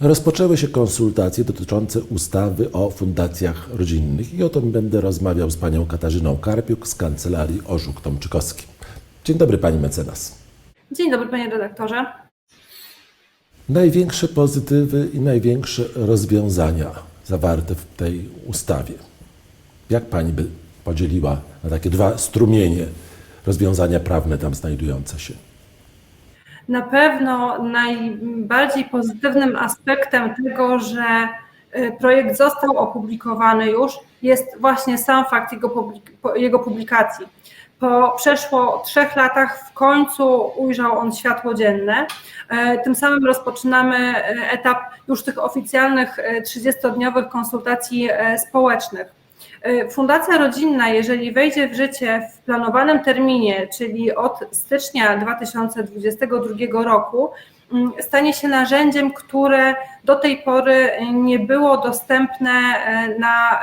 Rozpoczęły się konsultacje dotyczące ustawy o fundacjach rodzinnych i o tym będę rozmawiał z panią Katarzyną Karpiuk z kancelarii Orzuk Tomczykowski. Dzień dobry pani mecenas. Dzień dobry, panie redaktorze. Największe pozytywy i największe rozwiązania zawarte w tej ustawie. Jak pani by podzieliła na takie dwa strumienie rozwiązania prawne tam znajdujące się? Na pewno najbardziej pozytywnym aspektem tego, że y, projekt został opublikowany już, jest właśnie sam fakt jego, publik- jego publikacji. Po przeszło trzech latach w końcu ujrzał on światło dzienne. E, Tym samym rozpoczynamy e, etap już tych oficjalnych e, 30-dniowych konsultacji e, społecznych. E, Fundacja Rodzinna, jeżeli wejdzie w życie w planowanym terminie, czyli od stycznia 2022 roku, mm, stanie się narzędziem, które do tej pory nie było dostępne e, na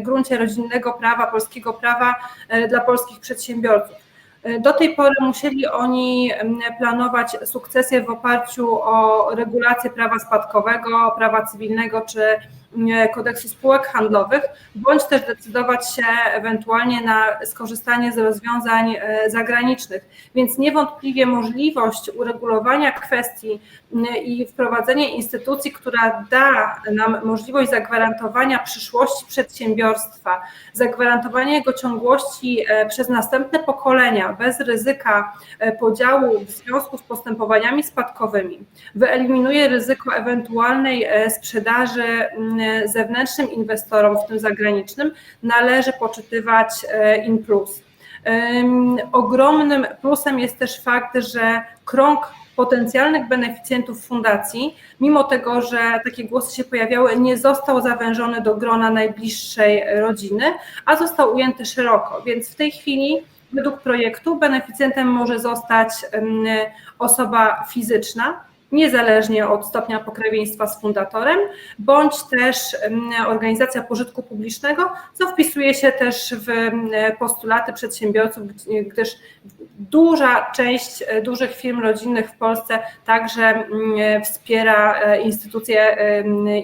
gruncie rodzinnego prawa, polskiego prawa dla polskich przedsiębiorców. Do tej pory musieli oni planować sukcesję w oparciu o regulacje prawa spadkowego, prawa cywilnego czy kodeksu spółek handlowych, bądź też decydować się ewentualnie na skorzystanie z rozwiązań e, zagranicznych. Więc niewątpliwie możliwość uregulowania kwestii i wprowadzenie instytucji, która da nam możliwość zagwarantowania przyszłości przedsiębiorstwa, zagwarantowania jego ciągłości e, przez następne pokolenia bez ryzyka e, podziału w związku z postępowaniami spadkowymi, wyeliminuje ryzyko ewentualnej e, sprzedaży mm, zewnętrznym inwestorom, w tym zagranicznym, należy poczytywać e, in plus. Ym, Ogromnym plusem jest też fakt, że krąg potencjalnych beneficjentów fundacji, mimo tego, że takie głosy się pojawiały, nie został zawężony do grona najbliższej rodziny, a został ujęty szeroko. Więc w tej chwili według projektu beneficjentem może zostać osoba fizyczna, niezależnie od stopnia pokrewieństwa z fundatorem, bądź też ym, organizacja pożytku publicznego, co wpisuje się też w ym, postulaty przedsiębiorców, gdyż duża część e, dużych firm rodzinnych w Polsce także ym, wspiera e, instytucje,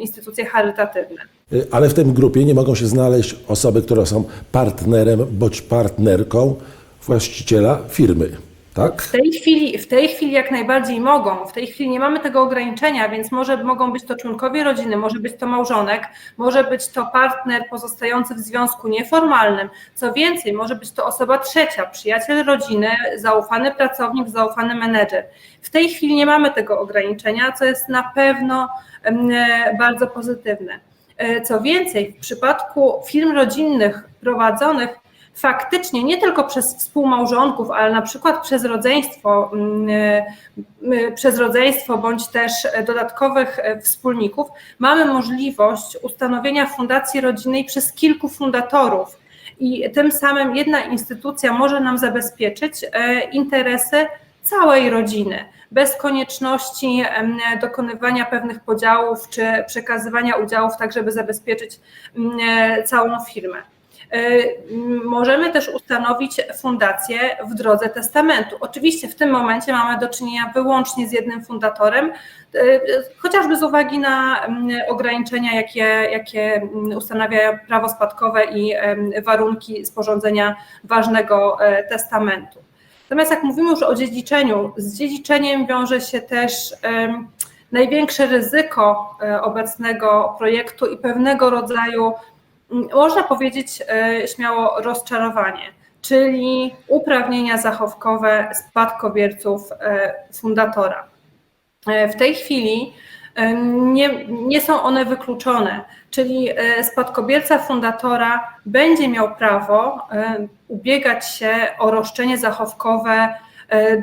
instytucje charytatywne. Y, Ale w tym grupie nie mogą się znaleźć osoby, które są partnerem bądź partnerką właściciela firmy, tak? W tej, chwili, w tej chwili jak najbardziej mogą. W tej chwili nie mamy tego ograniczenia, więc może mogą być to członkowie rodziny, może być to małżonek, może być to partner pozostający w związku nieformalnym. Co więcej, może być to osoba trzecia, przyjaciel rodziny, zaufany pracownik, zaufany menedżer. W tej chwili nie mamy tego ograniczenia, co jest na pewno bardzo pozytywne. E, Co więcej, w przypadku firm rodzinnych prowadzonych faktycznie nie tylko przez współmałżonków, ale na przykład przez rodzeństwo, mm, y, przez rodzeństwo bądź też dodatkowych e, wspólników, mamy możliwość ustanowienia fundacji rodzinnej przez kilku fundatorów. I tym samym jedna instytucja może nam zabezpieczyć e, interesy całej rodziny, bez konieczności dokonywania pewnych podziałów czy przekazywania udziałów, tak żeby zabezpieczyć mm, e, całą firmę. E, Możemy też ustanowić fundację w drodze testamentu. Oczywiście w tym momencie mamy do czynienia wyłącznie z jednym fundatorem, e, chociażby z uwagi na m, ograniczenia, jakie, jakie m, ustanawia prawo spadkowe i warunki sporządzenia ważnego e, testamentu. Natomiast jak mówimy już o dziedziczeniu, z dziedziczeniem wiąże się też największe ryzyko obecnego projektu i pewnego rodzaju, można powiedzieć e, śmiało, rozczarowanie, czyli uprawnienia zachowkowe spadkobierców e, fundatora. E, W tej chwili nie, nie są one wykluczone, czyli spadkobierca fundatora będzie miał prawo ubiegać się o roszczenie zachowkowe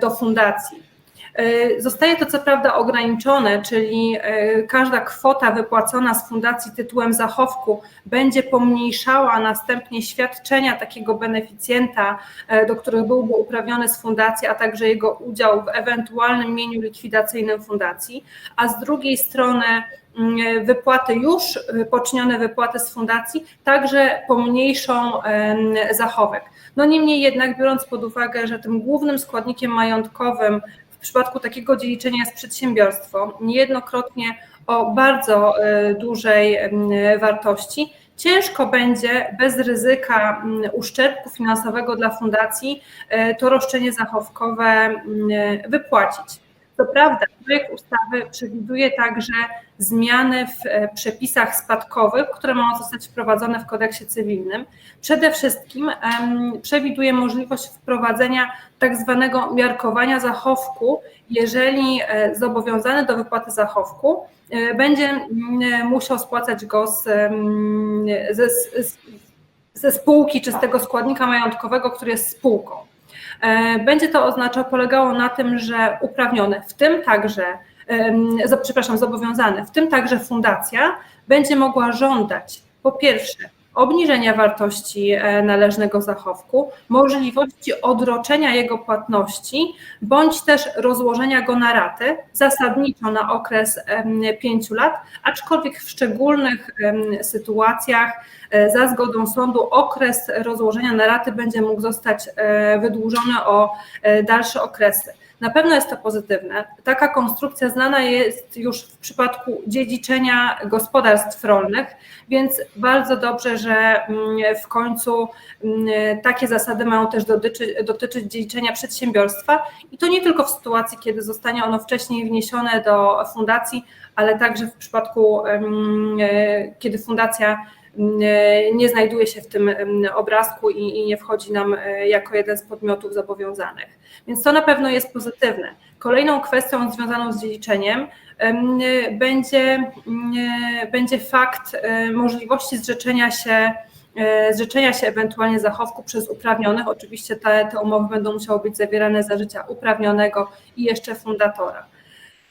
do fundacji. E, Zostaje to co prawda ograniczone, czyli e, każda kwota wypłacona z fundacji tytułem zachowku będzie pomniejszała następnie świadczenia takiego beneficjenta, e, do których byłby uprawniony z fundacji, a także jego udział w ewentualnym mieniu likwidacyjnym fundacji, a z drugiej strony mm, wypłaty już, poczynione wypłaty z fundacji, także pomniejszą zachowek. No niemniej jednak, biorąc pod uwagę, że tym głównym składnikiem majątkowym w przypadku takiego dziedziczenia jest przedsiębiorstwo, niejednokrotnie o bardzo e, dużej wartości, ciężko będzie bez ryzyka uszczerbku finansowego dla fundacji e, to roszczenie zachowkowe wypłacić. Co prawda, projekt ustawy przewiduje także zmiany w e, przepisach spadkowych, które mają zostać wprowadzone w kodeksie cywilnym. Przede wszystkim przewiduje możliwość wprowadzenia tak zwanego miarkowania zachowku, jeżeli e, zobowiązany do wypłaty zachowku e, będzie musiał spłacać go z, ze, ze spółki czy z tego składnika majątkowego, który jest spółką. E, Będzie to oznaczało, polegało na tym, że uprawniony, w tym także, przepraszam, zobowiązany, w tym także fundacja będzie mogła żądać po pierwsze obniżenia wartości e, należnego zachowku, możliwości odroczenia jego płatności, bądź też rozłożenia go na raty, zasadniczo na okres pięciu lat, aczkolwiek w szczególnych sytuacjach e, za zgodą sądu okres rozłożenia na raty będzie mógł zostać e, wydłużony o dalsze okresy. Na pewno jest to pozytywne. Taka konstrukcja znana jest już w przypadku dziedziczenia gospodarstw rolnych, więc bardzo dobrze, że mm, w końcu mm, takie zasady mają też dotyczyć, dotyczyć dziedziczenia przedsiębiorstwa i to nie tylko w sytuacji, kiedy zostanie ono wcześniej wniesione do fundacji, ale także w przypadku, em, e, kiedy fundacja e, nie znajduje się w tym obrazku i, i nie wchodzi nam e, jako jeden z podmiotów zobowiązanych. Więc to na pewno jest pozytywne. Kolejną kwestią związaną z dziedziczeniem em, będzie, będzie fakt e, możliwości zrzeczenia się e, zrzeczenia się ewentualnie zachowku przez uprawnionych. Oczywiście te, te umowy będą musiały być zawierane za życia uprawnionego i jeszcze fundatora.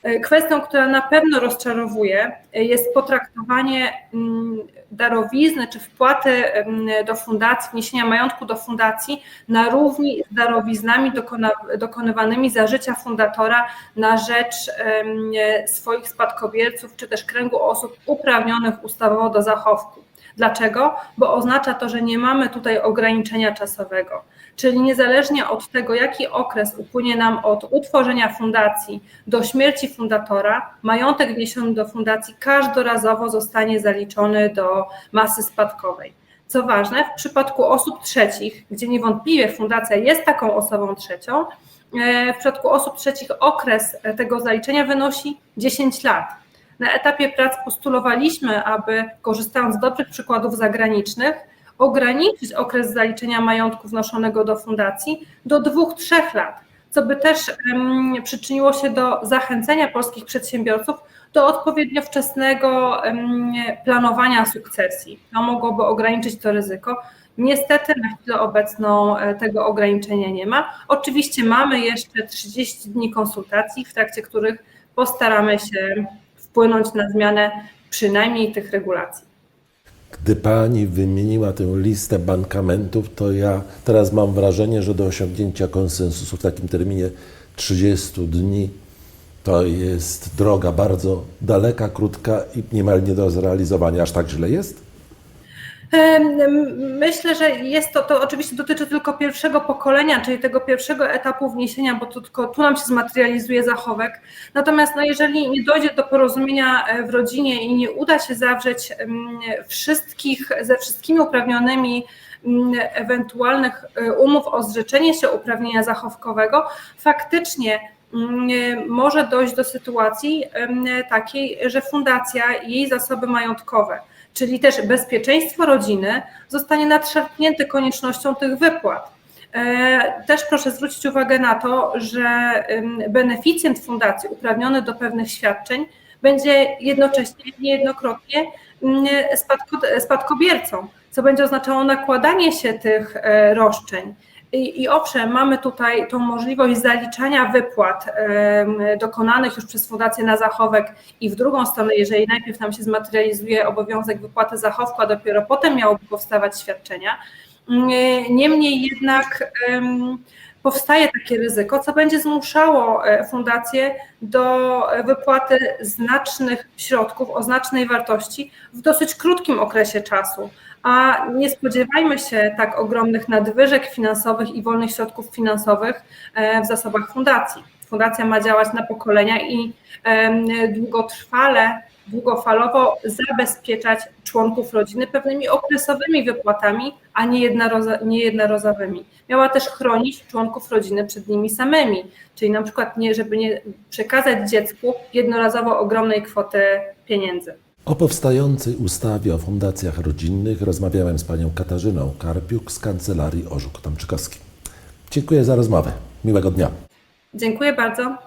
E, Kwestią, która na pewno rozczarowuje, e, jest potraktowanie mm, darowizny czy wpłaty em, do fundacji, wniesienia majątku do fundacji na równi z darowiznami dokonywanymi za życia fundatora na rzecz swoich spadkobierców czy też kręgu osób uprawnionych ustawowo do zachowku. Dlaczego? Bo oznacza to, że nie mamy tutaj ograniczenia czasowego. Czyli niezależnie od tego, jaki okres upłynie nam od utworzenia fundacji do śmierci fundatora, majątek wniesiony do fundacji każdorazowo zostanie zaliczony do masy spadkowej. Co ważne, w przypadku osób trzecich, gdzie niewątpliwie fundacja jest taką osobą trzecią, e, w przypadku osób trzecich okres tego zaliczenia wynosi 10 lat. Na etapie prac postulowaliśmy, aby korzystając z dobrych przykładów zagranicznych, ograniczyć okres zaliczenia majątku wnoszonego do fundacji do dwóch, trzech lat, co by też przyczyniło się do zachęcenia polskich przedsiębiorców do odpowiednio wczesnego planowania sukcesji. To mogłoby ograniczyć to ryzyko. Niestety na chwilę obecną e, tego ograniczenia nie ma. Oczywiście mamy jeszcze 30 dni konsultacji, w trakcie których postaramy się wpłynąć na zmianę przynajmniej tych regulacji. Gdy pani wymieniła tę listę bankamentów, to ja teraz mam wrażenie, że do osiągnięcia konsensusu w takim terminie 30 dni to jest droga bardzo daleka, krótka i niemal nie do zrealizowania. Aż tak źle jest? Myślę, że jest to, to oczywiście dotyczy tylko pierwszego pokolenia, czyli tego pierwszego etapu wniesienia, bo to tylko tu nam się zmaterializuje zachowek. Natomiast no, jeżeli nie dojdzie do porozumienia e, w rodzinie i nie uda się zawrzeć wszystkich, ze wszystkimi uprawnionymi ewentualnych e, umów o zrzeczenie się uprawnienia zachowkowego, faktycznie m, może dojść do sytuacji takiej, że fundacja i jej zasoby majątkowe czyli też bezpieczeństwo rodziny, zostanie nadszarpnięte koniecznością tych wypłat. E, Też proszę zwrócić uwagę na to, że beneficjent fundacji uprawniony do pewnych świadczeń będzie jednocześnie niejednokrotnie spadkobiercą, co będzie oznaczało nakładanie się tych e, roszczeń. I, I owszem, mamy tutaj tą możliwość zaliczania wypłat dokonanych już przez fundację na zachowek i w drugą stronę, jeżeli najpierw nam się zmaterializuje obowiązek wypłaty zachowku, a dopiero potem miałoby powstawać świadczenia. Nie- Niemniej jednak powstaje takie ryzyko, co będzie zmuszało e, fundację do wypłaty znacznych środków o znacznej wartości w dosyć krótkim okresie czasu. A nie spodziewajmy się tak ogromnych nadwyżek finansowych i wolnych środków finansowych e, w zasobach fundacji. Fundacja ma działać na pokolenia i długotrwale długofalowo zabezpieczać członków rodziny pewnymi okresowymi wypłatami, a nie, jednorazowymi. Miała też chronić członków rodziny przed nimi samymi, czyli na przykład nie, żeby nie przekazać dziecku jednorazowo ogromnej kwoty pieniędzy. O powstającej ustawie o fundacjach rodzinnych rozmawiałem z panią Katarzyną Karpiuk z kancelarii Orzuk Tomczykowski. Dziękuję za rozmowę. Miłego dnia. Dziękuję bardzo.